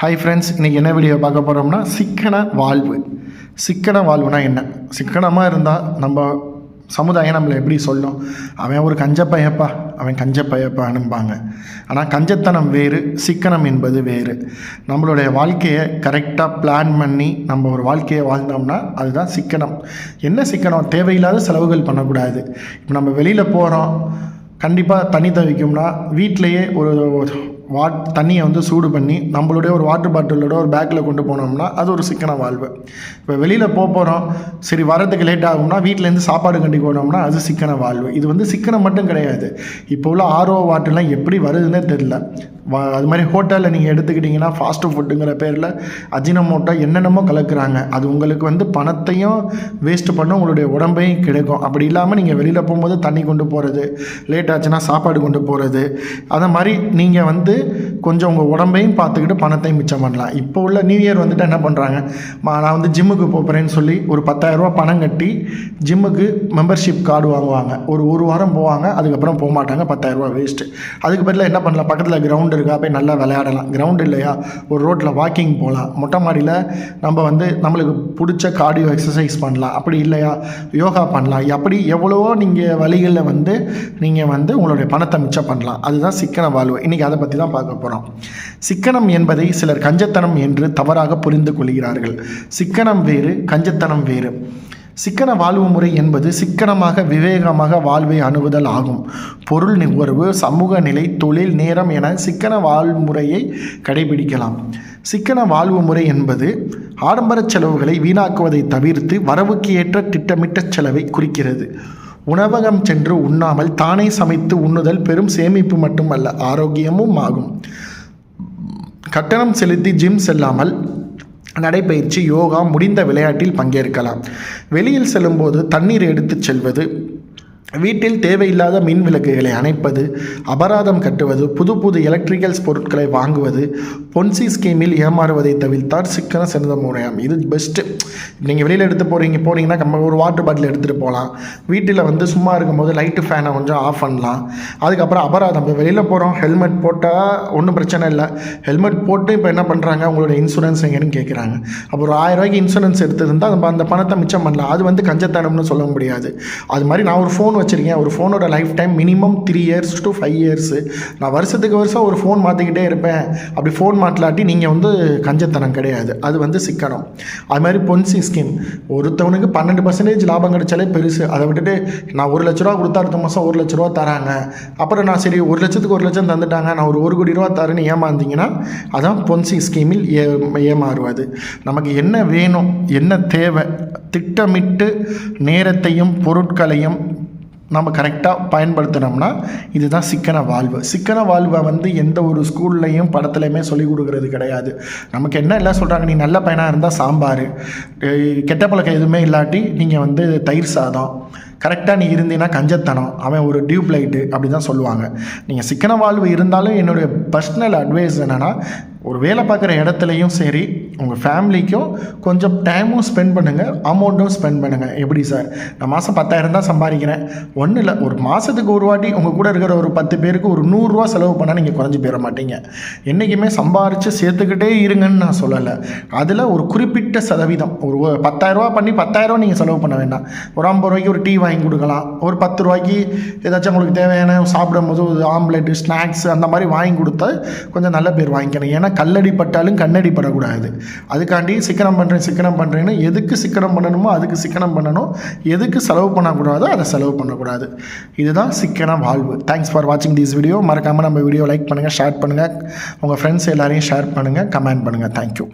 Hi friends இன்றைக்கி என்ன video பார்க்க போகிறோம்னா சிக்கன வாழ்வு. சிக்கன வாழ்வுனா என்ன? சிக்கனமாக இருந்தால் நம்ம சமுதாயம் நம்மளை எப்படி சொல்லும்? அவன் ஒரு கஞ்ச அவன் கஞ்ச பயப்பானும்பாங்க ஆனால் கஞ்சத்தனம் வேறு சிக்கனம் என்பது வேறு. நம்மளுடைய வாழ்க்கையை கரெக்டாக பிளான் பண்ணி நம்ம ஒரு வாழ்க்கையை வாழ்ந்தோம்னா அதுதான் சிக்கனம். என்ன சிக்கனம்? தேவையில்லாத செலவுகள் பண்ணக்கூடாது. இப்போ நம்ம வெளியில் போகிறோம் கண்டிப்பாக தண்ணி தவிக்கும்னா வீட்டிலையே ஒரு வாட் தண்ணியை வந்து சூடு பண்ணி நம்மளுடைய ஒரு வாட்டர் பாட்டிலோட ஒரு பேக்கில் கொண்டு போனோம்னா அது ஒரு சிக்கன வாழ்வு. இப்போ வெளியில் போக போகிறோம் சரி வரதுக்கு லேட் ஆகும்னா வீட்டிலேருந்து சாப்பாடு கண்டி போனோம்னா அது சிக்கன வாழ்வு. இது வந்து சிக்கனம் மட்டும் கிடையாது. இப்போ உள்ள ஆர்ஓ வாட்டர்லாம் எப்படி வருதுன்னே தெரில அது மாதிரி ஹோட்டலில் நீங்கள் எடுத்துக்கிட்டிங்கன்னா ஃபாஸ்ட் ஃபுட்டுங்கிற பேரில் அஜினமோட்டோ என்னென்னமோ கலக்குறாங்க. அது உங்களுக்கு வந்து பணத்தையும் வேஸ்ட் பண்ண உங்களுடைய உடம்பையும் கிடைக்கும். அப்படி இல்லாமல் நீங்கள் வெளியில் போகும்போது தண்ணி கொண்டு போகிறது லேட் ஆச்சுன்னா சாப்பாடு கொண்டு போகிறது அதை மாதிரி நீங்கள் வந்து கொஞ்சம் உங்கள் உடம்பையும் பார்த்துக்கிட்டு பணத்தையும் மிச்சம் பண்ணலாம். இப்போ உள்ள நியூ இயர் வந்துட்டு என்ன பண்ணுறாங்க நான் வந்து ஜிம்முக்கு போகிறேன்னு சொல்லி ஒரு பத்தாயிரரூபா பணம் கட்டி ஜிம்முக்கு மெம்பர்ஷிப் கார்டு வாங்குவாங்க. ஒரு ஒரு வாரம் போவாங்க அதுக்கப்புறம் போக மாட்டாங்க பத்தாயிரரூபா வேஸ்ட்டு அதுக்கு பதிலாக என்ன பண்ணலாம்? பக்கத்தில் கிரவுண்ட் இருக்கா? போய் நல்லா விளையாடலாம். கிரவுண்ட் இல்லையா? ஒரு ரோட்டில் வாக்கிங் போகலாம். மொட்டை மாடியில் நம்ம வந்து நம்மளுக்கு பிடிச்ச கார்டியோ எக்ஸசைஸ் பண்ணலாம். அப்படி இல்லையா? யோகா பண்ணலாம். அப்படி எவ்வளவோ நீங்கள் வழிகளில் வந்து நீங்கள் வந்து உங்களுடைய பணத்தை மிச்சம் பண்ணலாம். அதுதான் சிக்கன வாழ்வு. இன்றைக்கி அதை பற்றி தான் பார்க்க போகிறோம் சிக்கனம் என்பதை சிலர் கஞ்சத்தனம் என்று தவறாக புரிந்து கொள்கிறார்கள். சிக்கனம் வேறு கஞ்சத்தனம் வேறு. சிக்கன வாழ்வு முறை என்பது சிக்கனமாக விவேகமாக வாழ்வை அணுகுதல் ஆகும். பொருள் நுகர்வு சமூக நிலை தொழில் நேரம் என சிக்கன வாழ்முறையை கடைபிடிக்கலாம். சிக்கன வாழ்வு முறை என்பது ஆடம்பர செலவுகளை வீணாக்குவதை தவிர்த்து வரவுக்கு ஏற்ற திட்டமிட்ட செலவை குறிக்கிறது. உணவகம் சென்று உண்ணாமல் தானே சமைத்து உண்ணுதல் பெரும் சேமிப்பு மட்டுமல்ல ஆரோக்கியமும் ஆகும். கட்டணம் செலுத்தி ஜிம் செல்லாமல் நடைபயிற்சி யோகா முடிந்த விளையாட்டில் பங்கேற்கலாம். வெளியில் செல்லும்போது தண்ணீர் எடுத்துச் செல்வது வீட்டில் தேவையில்லாத மின் விளக்குகளை அணைப்பது அபராதம் கட்டுவது புது புது எலக்ட்ரிக்கல்ஸ் பொருட்களை வாங்குவது பொன்சி ஸ்கீமில் ஏமாறுவதை தவிர்த்தால் சிக்கன சிறந்த முறையாம். இது பெஸ்ட்டு நீங்கள் வெளியில் எடுத்து போகிறீங்க போனீங்கன்னா நம்ம ஒரு வாட்டர் பாட்டில் எடுத்துகிட்டு போகலாம். வீட்டில் வந்து சும்மா இருக்கும்போது லைட்டு ஃபேனை கொஞ்சம் ஆஃப் பண்ணலாம். அதுக்கப்புறம் அபராதம். இப்போ வெளியில் போகிறோம் ஹெல்மெட் போட்டால் ஒன்றும் பிரச்சனை இல்லை. ஹெல்மெட் போட்டு இப்போ என்ன பண்ணுறாங்க உங்களோட இன்சூரன்ஸ் எங்கேன்னு கேட்குறாங்க அப்போ ஒரு ஆயிரரூவாய்க்கு இன்சூரன்ஸ் எடுத்திருந்தால் நம்ம அந்த பணத்தை மிச்சம் பண்ணலாம். அது வந்து கஞ்சத்தனம்னு சொல்ல முடியாது. அது மாதிரி நான் ஒரு ஃபோன் வச்சுருக்கேன். ஒரு ஃபோனோட life time minimum three years to five years நான் வருஷத்துக்கு வருஷம் ஒரு ஃபோன் மாற்றிக்கிட்டே இருப்பேன். அப்படி ஃபோன் மாட்டலாட்டி நீங்கள் வந்து கஞ்சத்தனம் கிடையாது. அது வந்து சிக்கனம். அது மாதிரி பொன்சி ஸ்கீம் ஒருத்தவனுக்கு பன்னெண்டு பர்சன்டேஜ் லாபம் கிடைச்சாலே பெருசு. அதை விட்டுட்டு நான் ஒரு லட்ச ரூபா கொடுத்தா அடுத்த மாதம் ஒரு லட்ச ரூபா தராங்க. அப்புறம் நான் சரி ஒரு லட்சத்துக்கு ஒரு லட்சம் தந்துட்டாங்க. நான் ஒரு ஒரு கோடி ரூபா தரேன்னு ஏமாந்தீங்கன்னா அதான் பொன்சி ஸ்கீமில் ஏ ஏமாறுவது. நமக்கு என்ன வேணும் என்ன தேவை திட்டமிட்டு நேரத்தையும் பொருட்களையும் நம்ம கரெக்டாக பயன்படுத்தினோம்னா இதுதான் சிக்கன வாழ்வு. சிக்கன வாழ்வை வந்து எந்த ஒரு ஸ்கூல்லையும் படத்துலையுமே சொல்லிக் கொடுக்கறது கிடையாது. நமக்கு என்ன எல்லாம் சொல்கிறாங்க நீ நல்ல பையனாக இருந்தால் சாம்பார். கெட்ட பழக்கம் எதுவுமே இல்லாட்டி நீங்கள் வந்து தயிர் சாதம். கரெக்டாக நீ இருந்தீங்கன்னா கஞ்சத்தனம். அவன் ஒரு டியூப் லைட்டு அப்படி தான் சொல்லுவாங்க. நீங்கள் சிக்கன வாழ்வு இருந்தாலும் என்னுடைய பர்சனல் அட்வைஸ் என்னென்னா ஒரு வேலை பார்க்குற இடத்துலையும் சரி உங்கள் ஃபேமிலிக்கும் கொஞ்சம் டைமும் ஸ்பெண்ட் பண்ணுங்கள் அமௌண்ட்டும் ஸ்பெண்ட் பண்ணுங்கள் எப்படி சார் நான் மாதம் பத்தாயிரம் தான் சம்பாதிக்கிறேன். ஒன்றும் இல்லை ஒரு மாதத்துக்கு ஒரு வாட்டி உங்கள் கூட இருக்கிற ஒரு பத்து பேருக்கு ஒரு நூறுரூவா செலவு பண்ணால் நீங்கள் குறைஞ்சி போயிட மாட்டீங்க. என்றைக்குமே சம்பாரித்து சேர்த்துக்கிட்டே இருங்கன்னு நான் சொல்லலை. அதில் ஒரு குறிப்பிட்ட சதவீதம் ஒரு பத்தாயிரரூவா பண்ணி பத்தாயிரரூவா நீங்கள் செலவு பண்ண வேண்டாம். ஒரு ஐம்பது ரூபாய்க்கு ஒரு டீ வாங்கி கொடுக்கலாம். ஒரு பத்து ரூபாய்க்கு ஏதாச்சும் உங்களுக்கு தேவையான சாப்பிடும் போது ஒரு ஆம்லெட்டு ஸ்நாக்ஸ் அந்த மாதிரி வாங்கி கொடுத்தா கொஞ்சம் நல்ல பேர் வாங்கிக்கணும். ஏன்னா கல்லடி பட்டாலும் கண்ணடி படக்கூடாது. அதுக்காண்டி சிக்கனம் பண்ணுறேன் சிக்கனம் பண்ணுறேன்னு எதுக்கு சிக்கனம் பண்ணணுமோ அதுக்கு சிக்கனம் பண்ணணும். எதுக்கு செலவு பண்ணக்கூடாதோ அதை செலவு பண்ணக்கூடாது. இதுதான் சிக்கன வாழ்வு. தேங்க்ஸ் ஃபார் வாட்சிங் திஸ் வீடியோ மறக்காமல் நம்ம வீடியோ லைக் பண்ணுங்கள் ஷேர் பண்ணுங்கள் உங்கள் ஃப்ரெண்ட்ஸ் எல்லாரையும் ஷேர் பண்ணுங்கள் கமெண்ட் பண்ணுங்கள் தேங்க்யூ